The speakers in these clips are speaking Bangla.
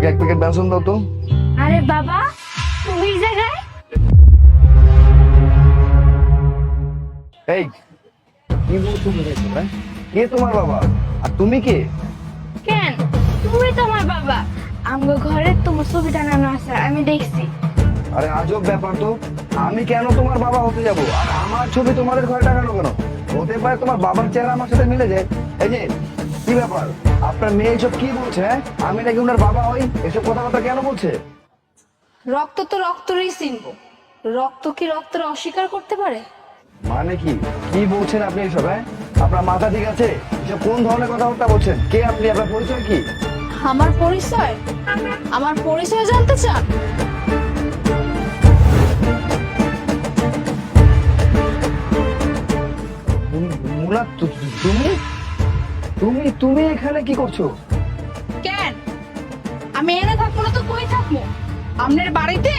আমাকে এক প্যাকেট বেসন দাও তো। আরে বাবা তুমি জায়গায়? এই কি বলছো হ্যাঁ? কে তোমার বাবা? আর তুমি কে? কেন? তুমি তো আমার বাবা। আমগো ঘরে তোমার ছবি টানানো আছে আমি দেখছি। আরে আজব ব্যাপার তো। আমি কেন তোমার বাবা হতে যাব? আর আমার ছবি তোমাদের ঘরে টাঙানো কেন? হতে পারে তোমার বাবার চেহারা আমার সাথে মিলে যায়। এই যে কি ব্যাপার? আপনার মেয়ে এসব কি বলছে হ্যাঁ? আমি নাকি ওনার বাবা হই? এসব কথাবার্তা কেন বলছে? রক্ত তো রক্তরই চিনব। রক্ত কি রক্তের অস্বীকার করতে পারে? মানে কি? কি বলছেন আপনি এসব হ্যাঁ? আপনার মাথা ঠিক আছে? এসব কোন ধরনের কথাবার্তা বলছেন? কে আপনি? আপনার পরিচয় কি? আমার পরিচয়? আমার পরিচয় জানতে চান? মু- তু- তু- তুমি? তুমি তুমি এখানে কি করছ? কেন? আমি এনে থাকব না তো কই থাকব। আপনার বাড়িতে?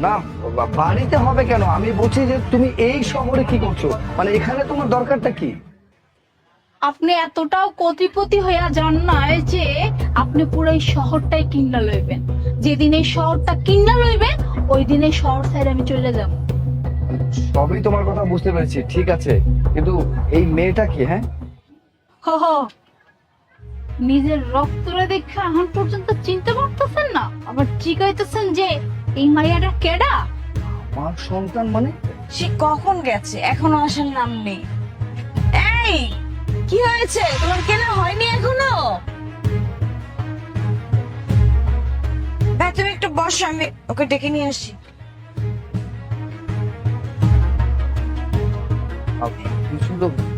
না বা- বাড়িতে হবে কেন? আমি বলছি যে তুমি এই শহরে কি করছ? মানে এখানে তোমার দরকারটা কি? আপনি এতটাও কোটিপতি হইয়া যান নাই যে আপনি পুরো এই শহরটাই কিনা লইবেন। যেদিন এই শহরটা কিনা লইবেন ওই দিন এই শহর সাইড আমি চলে যাব। সবই তোমার কথা বুঝতে পেরেছি ঠিক আছে। কিন্তু এই মেয়েটা কি হ্যাঁ? নিজের রক্তরে দেখে এখন পর্যন্ত চিনতে পারতেছেন না? আবার জিগাইতেছেন যে এই মাইয়াটা কেডা? আমার সন্তান মানে? সে কখন গেছে? এখনও আসার নাম নেই। এই কি হয়েছে? তোমার কেনা হয়নি এখনও? ভাই তুমি একটু বসো আমি ওকে ডেকে নিয়ে আসি। কিছু তো জন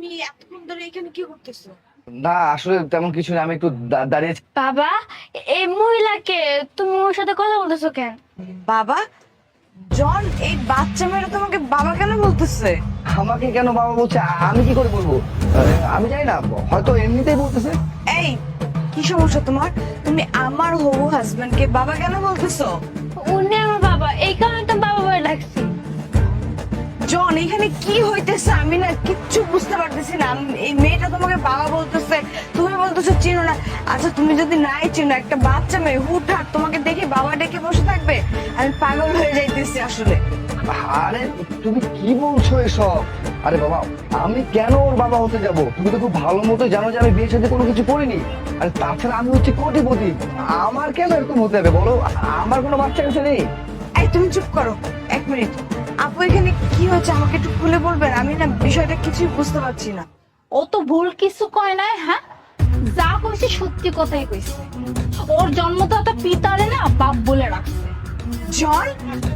তুমি এতক্ষণ ধরে এখানে কি করতেছো? না আসলে তেমন কিছু না আমি একটু দা- দাঁড়িয়ে বাবা এই মহিলাকে তুমি ওর সাথে কথা বলতেছো কেন? বাবা জন এই বাচ্চা মেয়েরা তোমাকে বাবা কেন বলতেছে? আমাকে কেন বাবা বলছে? আ- আমি কি করে বলব? আমি জানি না হয়তো এমনিতেই বলতেছে। এই কি সমস্যা তোমার? তুমি আমার হবু হাজবেন্ডকে বাবা কেন বলতেছো? উনি আমার বাবা এই কারণে তো বাবা বলে ডাকছি। জন এখানে কি হইতেছে আমি না কিচ্ছু বুঝতে পারতেছি না। এই মেয়েটা তোমাকে বাবা বলতেছে তুমি বলতেছো চিনো না। আচ্ছা তুমি যদি নাই চিনো একটা বাচ্চা মেয়ে হুটহাট তোমাকে দেখে বাবা ডেকে বসে থাকবে? আমি পাগল হয়ে যাইতেছি আসলে। আরে তুমি কি বলছো এসব? আরে বাবা আমি কেন ওর বাবা হতে যাব? তুমি তো খুব ভালো মতো জানো যে আমি বিয়ের সাথে কোনো কিছু করিনি। আরে তাছাড়া আমি হচ্ছে কোটিপতি। আমার কেন এরকম হতে হবে বলো? আমার কোনো বাচ্চা কাছে নেই। এই তুমি চুপ করো। এক মিনিট। আপু এখানে কি হচ্ছে আমাকে একটু খুলে বলবেন? আমি না বিষয়টা কিছুই বুঝতে পারছি না। ও তো ভুল কিছু কয় নাই হ্যাঁ? যা কইছে সত্যি কথাই কইছে। ওর জন্মদাতা পিতারে না বাপ বলে রাখছে। জন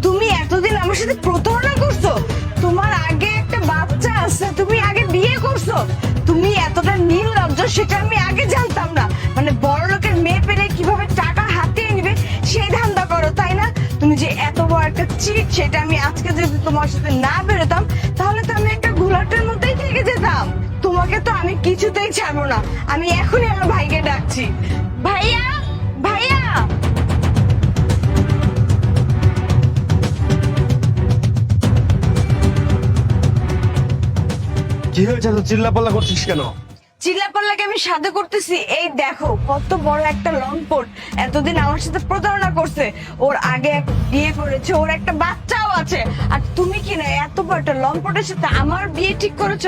তুমি এতদিন আমার সাথে প্রতারণা করছ? তোমার আগে একটা বাচ্চা আছে তুমি আগে বিয়ে করছ? তুমি এতটা নির্লজ্জ সেটা আমি একটা চিট সেটা আমি আজকে যদি তোমার সাথে না বেরোতাম, তাহলে তো আমি একটা ঘোলাটের মধ্যেই থেকে যেতাম। তোমাকে তো আমি কিছুতেই ছাড়বো না। আমি এখনই আমার ভাইকে ডাকছি। ভাইয়া ভাইয়া! কি হয়েছে? তো চিল্লাপাল্লা করছিস কেন? চিল্লাপাল্লাকে আমি সাথে করতেছি। এই দেখো, কত বড় একটা লম্পট এতদিন আমার সাথে প্রতারণা করছে। ওর আগে বিয়ে করেছে, ওর একটা বাচ্চাও আছে। আর তুমি কি না, এত বড় একটা লম্পটের সাথে আমার বিয়ে ঠিক করেছ?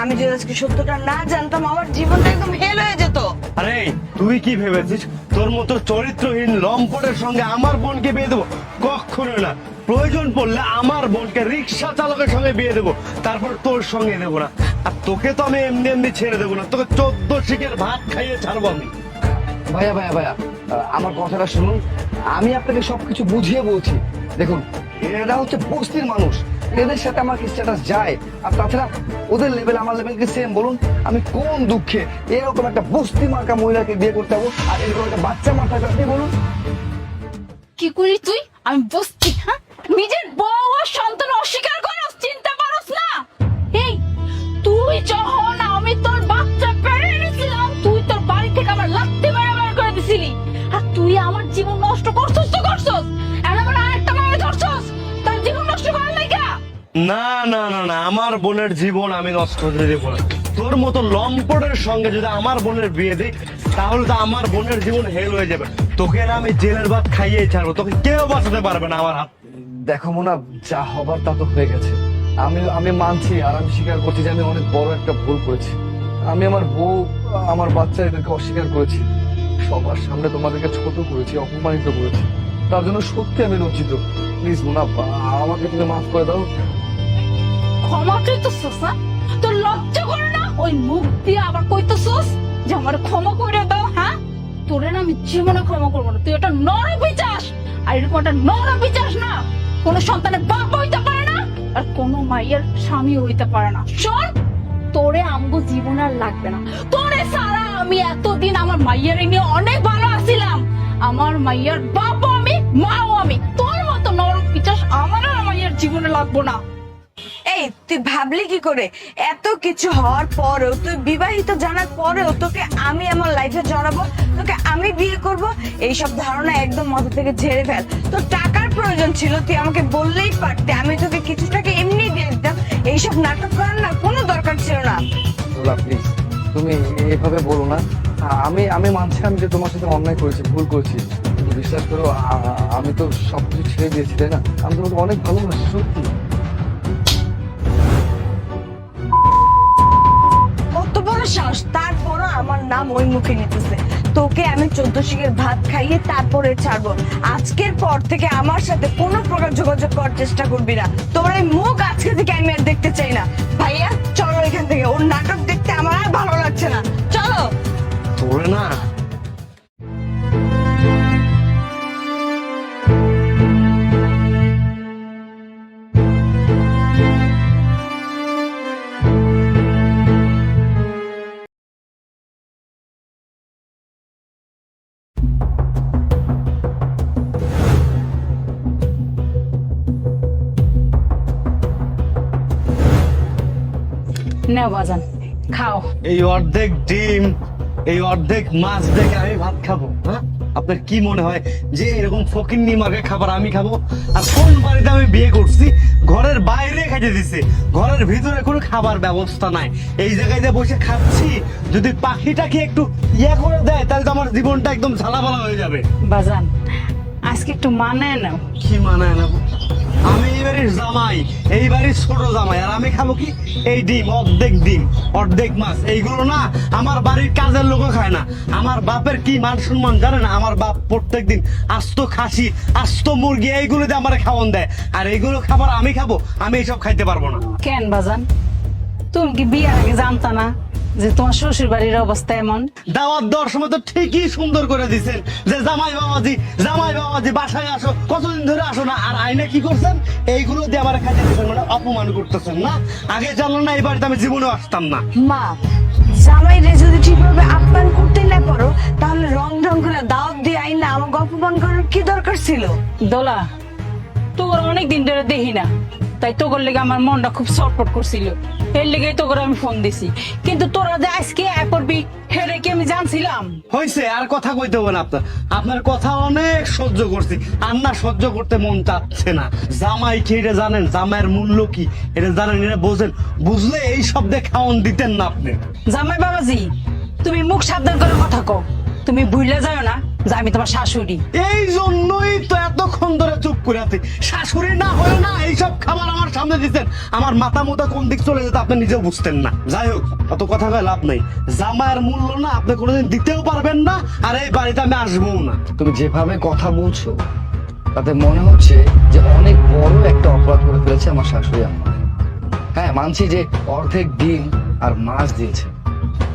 আমি যদি আজকে সত্যটা না জানতাম, আমার জীবনটা একদম হেল হয়ে যেত। আরে, তুই কি ভেবেছিস? তোর মতো চরিত্রহীন লম্পটের সঙ্গে আমার বোনকে বিয়ে দেবো? কখনো না, প্রয়োজন পড়লে আমার বোনকে রিক্সা চালকের সঙ্গে বিয়ে দেবো। তারপর তোর সঙ্গে দেবো না। আর তোকে তো আমি এমনি এমনি ছেড়ে দেবো না। তোকে চোদ্দ শিখের ভাত খাইয়ে ছাড়বো আমি। ভাইয়া ভাইয়া ভাইয়া আমার কথাটা শুনুন। আমি আপনাকে সবকিছু বুঝিয়ে বলছি। দেখুন এরা হচ্ছে বস্তির মানুষ। এদের সাথে আমার কি স্ট্যাটাস যায়? আর তাছাড়া ওদের লেভেল আমার লেভেল কি সেম বলুন আমি কোন দুঃখে এরকম একটা বস্তি মার্কা মহিলাকে বিয়ে করতে যাব আর এরকম একটা বাচ্চা মাথায় আপনি বলুন? কি করি তুই? আমি বসছি হ্যাঁ? নিজের বউ আর সন্তান অস্বীকার করস যখন আমি তোর বাচ্চা পেড়ে এনেছিলাম। তুই তোর বাড়ি থেকে আমার লাত্তি মেরে বের করে দিছিলি। আর তুই আমার জীবন নষ্ট করছস তো করছস? আর আমার আরেকটা মেয়ে ধরছস? তার জীবন নষ্ট করার লাগা না না না না আমার বোনের জীবন আমি নষ্ট করে দেব তোর মতো লম্পটের সঙ্গে যদি আমার বোনের বিয়ে দিই তাহলে তো আমার বোনের জীবন হেল হয়ে যাবে। তোকে আর আমি জেলের ভাত খাইয়ে ছাড়বো। তোকে কেউ বাঁচাতে পারবে না আমার হাত। দেখো মোনা যা হবার তা তো হয়ে গেছে। আমি আমি মানছি আর আমি স্বীকার করছি যে আমি অনেক বড় একটা ভুল করেছি। আমি আমার বউ, আমার বাচ্চা এদেরকে অস্বীকার করেছি। সবার সামনে তোমাদেরকে ছোট করেছি, অপমানিত করেছি। তার জন্য সত্যি আমি লজ্জিত। প্লিজ মোনা আমাকে তুমি মাফ করে দাও। ক্ষমা তোর লজ্জা করে না, ওই মুখ দিয়ে আবার কইতেছস যে আমার ক্ষমা করে দাও হ্যাঁ? তোরে না আমি জীবনে ক্ষমা করব না, তুই এটা নর বিচাস। আর এরকম একটা নর বিচাস না, কোনো সন্তানের বাপ হইতে পারে আর কোনো মাইয়ের স্বামী হইতে পারে না। শোন, তোরে আমগো জীবন আর লাগবে না। তোরে সারা আমি এতদিন আমার মাইয়ারে নিয়ে অনেক ভালো আছিলাম। আমার মাইয়ার বাপও আমি, মাও আমি। তোর মতো নরক পিচাস আমার আর মাইয়ার জীবনে লাগবো না। এই, তুই ভাবলি কি করে? এত কিছু হওয়ার পরেও, তুই বিবাহিত জানার পরেও তোকে আমি আমার লাইফে জড়াবো, তোকে আমি বিয়ে করব, এইসব ধারণা একদম মাথা থেকে ঝেড়ে ফেল। তোর টাকার প্রয়োজন ছিল তুই আমাকে বললেই পারতে। আমি তোকে কিছু টাকা এমনি দিয়ে দিতাম। এইসব নাটক করার না কোনো দরকার ছিল না। প্লিজ তুমি এভাবে বলো না। আমি আমি মানছি আমি যে তোমার সাথে অন্যায় করেছি ভুল করেছি। কিন্তু বিশ্বাস করো আমি তো সবকিছু ছেড়ে দিয়েছি তাই না? আমি তোমাকে অনেক ভালোবাসি সত্যি। কত বড় সাহস তারপরও আমার নাম ওই মুখে নিতেছে। তোকে আমি চোদ্দ শিখের ভাত খাইয়ে তারপরে ছাড়বো আজকের পর থেকে আমার সাথে কোনো প্রকার যোগাযোগ করার চেষ্টা করবি না। তোর এই মুখ আজকে থেকে আমি আর দেখতে চাই না। ভাইয়া, চলো এখান থেকে। ওর নাটক দেখতে আমার আর ভালো লাগছে না। চলো। তোরে না নেও বাজান খাও। এই অর্ধেক ডিম এই অর্ধেক মাছ দেখে আমি ভাত খাব হ্যাঁ? আপনার কি মনে হয় যে এরকম ফকির নিমাকে খাবার আমি খাব? আর কোন বাড়িতে আমি বিয়ে করছি? ঘরের বাইরে খাইতে দিছে। ঘরের ভিতরে কোনো খাবার ব্যবস্থা নাই। এই জায়গায় যে বসে খাচ্ছি যদি পাখিটাকে একটু ইয়ে করে দেয় তাহলে তো আমার জীবনটা একদম ঝালাপালা হয়ে যাবে। বাজান আজকে একটু মানায় নাও। কি মানায় না আমি এই বাড়ির জামাই, এই বাড়ির ছোট জামাই, আর আমি খাব কি? এই ডিম, অর্ধেক ডিম, অর্ধেক মাছ। এইগুলো না আমার বাড়ির কাজের লোকও খায় না। আমার বাপের কি মান সম্মান জানে না আমার বাপ প্রত্যেক দিন আস্ত খাসি, আস্ত মুরগি, এইগুলো দিয়ে আমার খাওয়ান দেয়। আর এইগুলো খাবার আমি খাব, আমি এইসব খাইতে পারব না। কেন বাজান? তুমি কি বিয়ের আগে জানতা না? যে তোমার শ্বশুর বাড়ির অবস্থা এমন? দাওয়াত দেওয়ার সময় তো ঠিকই সুন্দর করে দিছেন। যে জামাই বাবাজি জামাই বাবাজি বাসায় আসো কতদিন ধরে আসো না? আর আইনে কি করছেন? এইগুলো দিয়ে আমার খাইতে দিচ্ছেন মানে অপমান করতেছেন না? আগে জানলো না এই বাড়িতে আমি জীবনে আসতাম না। মা জামাইরে যদি ঠিকভাবে আপ্যায়ন করতে না পারো তাহলে রং ঢং করে দাওয়াত দিয়ে আইন না আমাকে অপমান করার কি দরকার ছিল? দোলা তোর অনেক দিন ধরে দেখি না। তাই তোর লেগে আমার মনটা খুব ছটফট করছিল। এর লেগে তোর আমি ফোন দিছি। কিন্তু তোরা যে আজকে করবি হেরে কি আমি জানছিলাম? আর কথা কইতে হবে না আপনার। আপনার কথা অনেক সহ্য করছি। আর না সহ্য করতে মন চাচ্ছে না। জামাই কি এটা জানেন? জামাইয়ের মূল্য কি? এটা জানেন এটা বোঝেন। বুঝলে এই শব্দে খাওয়ান দিতেন না আপনি। জামাই বাবাজি তুমি মুখ সাবধান করে কথা কও। তুমি ভুলে যাও না। যে আমি তোমার শাশুড়ি। এই জন্যই তো এতক্ষণ ধরে চুপ করে আছি। শাশুড়ি না হয়ে না এইসব খাবার আমার সামনে দিতেন। আমার মাথা মোটা কোন দিক চলে যেত আপনি নিজেও বুঝতেন না। যাই হোক অত কথা কয়ে লাভ নাই। জামাইয়ের মূল্য না আপনি কোনোদিন দিতেও পারবেন না আর এই বাড়িতে আমি আসব না। তুমি যেভাবে কথা বলছো তাতে মনে হচ্ছে যে অনেক বড় একটা অপরাধ করে ফেলেছে আমার শাশুড়ি আম্মা। হ্যাঁ মানছি যে অর্ধেক ডিম আর মাছ দিয়েছে।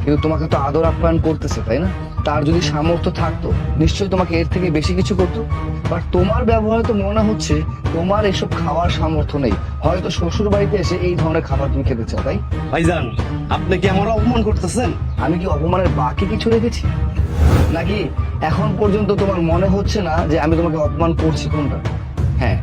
কিন্তু তোমাকে তো আদর আপ্যায়ন করতেছে তাই না? তার যদি সামর্থ্য থাকতো নিশ্চয়ই তোমাকে এর থেকে বেশি কিছু করতো। বাট তোমার ব্যবহারে তো মনে হচ্ছে তোমার এসব খাওয়ার সামর্থ্য নেই। হয়তো শ্বশুর বাড়িতে এসে এই ধরনের খাবার তুমি খেতে চাও তাই? ভাইজান আপনি কি আমার অপমান করতেছেন? আমি কি অপমানের বাকি কিছু রেখেছি? নাকি এখন পর্যন্ত তোমার মনে হচ্ছে না যে আমি তোমাকে অপমান করছি কোনটা? হ্যাঁ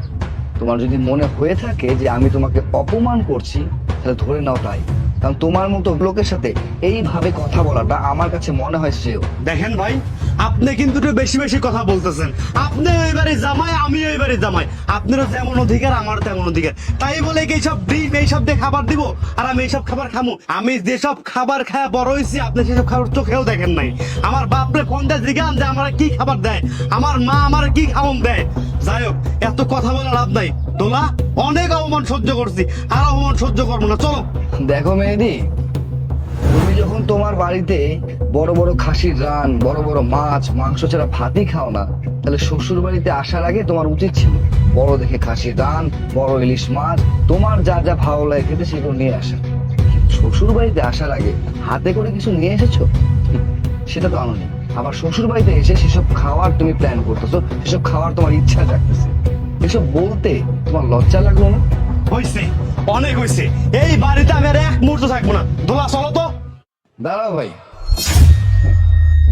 তোমার যদি মনে হয়ে থাকে যে আমি তোমাকে অপমান করছি তাহলে ধরে নাও তাই। কারণ তোমার মতো লোকের সাথে এইভাবে কথা বলাটা আমার কাছে মনে হয় শ্রেয়। দেখেন ভাই আপনি কিন্তু একটু বেশি বেশি কথা বলতেছেন। আপনি এবারে জামাই, আমি এবারে জামাই। আপনারও যেমন অধিকার আমার তেমন অধিকার। তাই বলে কি এইসব ডিম, এইসব দিয়ে খাবার দিব? আর আমি এইসব খাবার খামু? আমি যেসব খাবার খায় বড় হয়েছি, আপনি সেসব খাবার চোখেও দেখেন নাই। আমার বাপরে ফোন দিয়ে জিজ্ঞান যে আমার কি খাবার দেয়? আমার মা আমার কি খাওন দেয়? যাই হোক, এত কথা বলে লাভ নাই। দোলা, অনেক অপমান সহ্য করছি। আর অপমান সহ্য করব না। চলো। দেখো তুমি যখন তোমার বাড়িতে বড় বড় খাসির রান, বড় বড় মাছ, মাংস ছাড়া ভাতই খাও না, তাহলে শ্বশুর বাড়িতে আসার আগে তোমার উচিত ছিল বড় দেখে খাসির রান, বড় ইলিশ মাছ, তোমার যা যা ভালো লাগে খেতে সেগুলো নিয়ে আসা। শ্বশুর বাড়িতে আসার আগে হাতে করে কিছু নিয়ে এসেছ? সেটা তো আনোনি আবার শ্বশুর বাড়িতে এসে সেসব খাওয়ার তুমি প্ল্যান করতেছো, সেসব খাওয়ার তোমার ইচ্ছা জাগতেছে। এসব বলতে তোমার লজ্জা লাগল না? হয়েছে অনেক হয়েছে এই বাড়িতে আমি আর এক মুহূর্ত থাকব না। দোলা, চলো দাঁড়াও ভাই।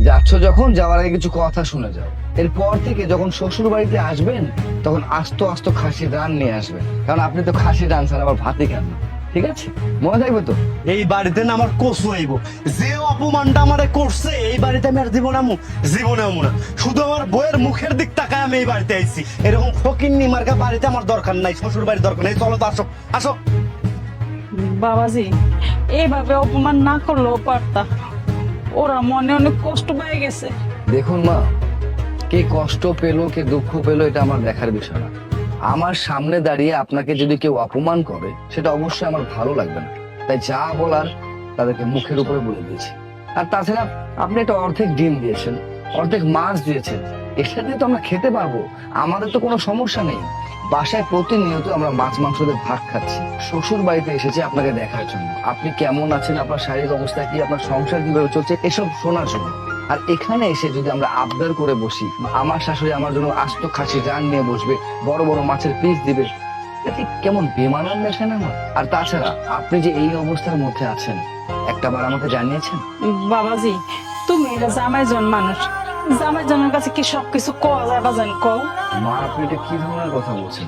যাচ্ছ যখন, যাওয়ার আগে কিছু কথা শুনে যাও। এরপর থেকে যখন শ্বশুর বাড়িতে আসবেন, তখন আস্ত আস্ত খাসি রান নিয়ে আসবেন। কারণ আপনি তো খাসি রান ছাড়া আবার ভাতই খান না। ঠিক আছে? মনে থাকবে তো? এই বাড়িতে না আমার কসু আইব। যে অপমানটা আমারে করছে, এই বাড়িতে আমি আর জীবন আমু জীবনে আমু না। শুধু আমার বইয়ের মুখের দিক তাকায় আমি এই বাড়িতে আইছি। এরকম ফকির নিমার্কা বাড়িতে আমার দরকার নাই শ্বশুর বাড়ির দরকার নেই। চলো তো আসো আসো। বাবাজি এইভাবে অপমান না করলেও পারতা। ওরা মনে অনেক কষ্ট পেয়ে গেছে। দেখুন মা, কে কষ্ট পেল, কে দুঃখ পেল, এটা আমার দেখার বিষয় না। আমার সামনে দাঁড়িয়ে আপনাকে যদি কেউ অপমান করে, সেটা অবশ্যই আমার ভালো লাগবে না। তাই যা বলার তাদেরকে মুখের উপরে বলে দিয়েছি। আর তাছাড়া আপনি একটা অর্ধেক ডিম দিয়েছেন, অর্ধেক মাছ দিয়েছেন। এটা দিয়ে তো আমরা খেতে পারব, আমাদের তো কোনো সমস্যা নেই। বাসায় প্রতিনিয়ত আমরা মাছ মাংস দিয়ে ভাত খাচ্ছি। শ্বশুর বাড়িতে এসেছি আপনাকে দেখার জন্য। আপনি কেমন আছেন? আপনার শারীরিক অবস্থা কি? আপনার সংসার কীভাবে চলছে? এসব শোনার জন্য। আর এখানে এসে যদি আমরা আবদার করে বসি, আমার শাশুড়ি আমার জন্য আস্ত খাসি রান নিয়ে বসবে, বড় বড় মাছের পিস দিবে কেমন বেমানান না? আর তাছাড়া, আপনি যে এই অবস্থার মধ্যে আছেন একটা বার আমাকে জানিয়েছেন? বাবাজি তুমি এটা জন মানুষ। কি ধরনের কথা বলছেন?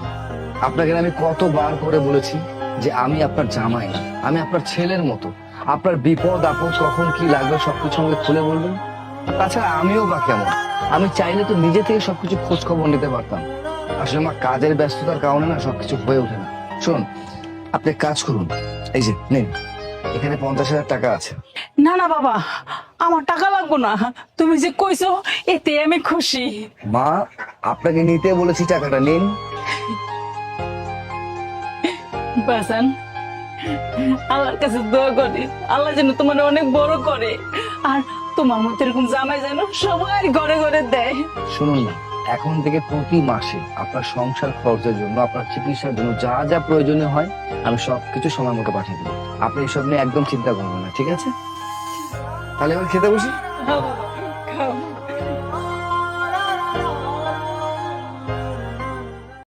আপনাকে আমি কতবার করে বলেছি যে আমি আপনার জামাই না আমি আপনার ছেলের মতো। আপনার বিপদ, আপদ কখন কি লাগবে সবকিছু আমাকে খুলে বলবেন? তাছাড়া আমিও বা কেমন? আমি চাইলে তো নিজে থেকে সবকিছু খোঁজ খবর নিতে পারতাম। আসলে আমার কাজের ব্যস্ততার কারণে না সবকিছু হয়ে ওঠে না। শুনুন, আপনি কাজ করুন। এই যে, নিন। এখানে পঞ্চাশ হাজার টাকা আছে। না না বাবা আমার টাকা লাগবো না। তুমি যে কইছো এতে আমি খুশি। মা আপনাকে নিতে বলেছি টাকাটা নিন। বাসান আল্লাহর কাছে দোয়া করি। আল্লাহ যেন তোমার অনেক বড় করে। আর তোমার মতো এরকম জামাই যেন সবাই ঘরে ঘরে দেয়। শুনুন না এখন থেকে প্রতি মাসে আপনার সংসার খরচের জন্য আপনার চিকিৎসার জন্য যা যা প্রয়োজনীয় হয় আমি সবকিছু সময় মতো পাঠিয়ে দেবো। আপনি এসব নিয়ে একদম চিন্তা করবেন না ঠিক আছে? তাহলে এবার খেতে বসি? খাও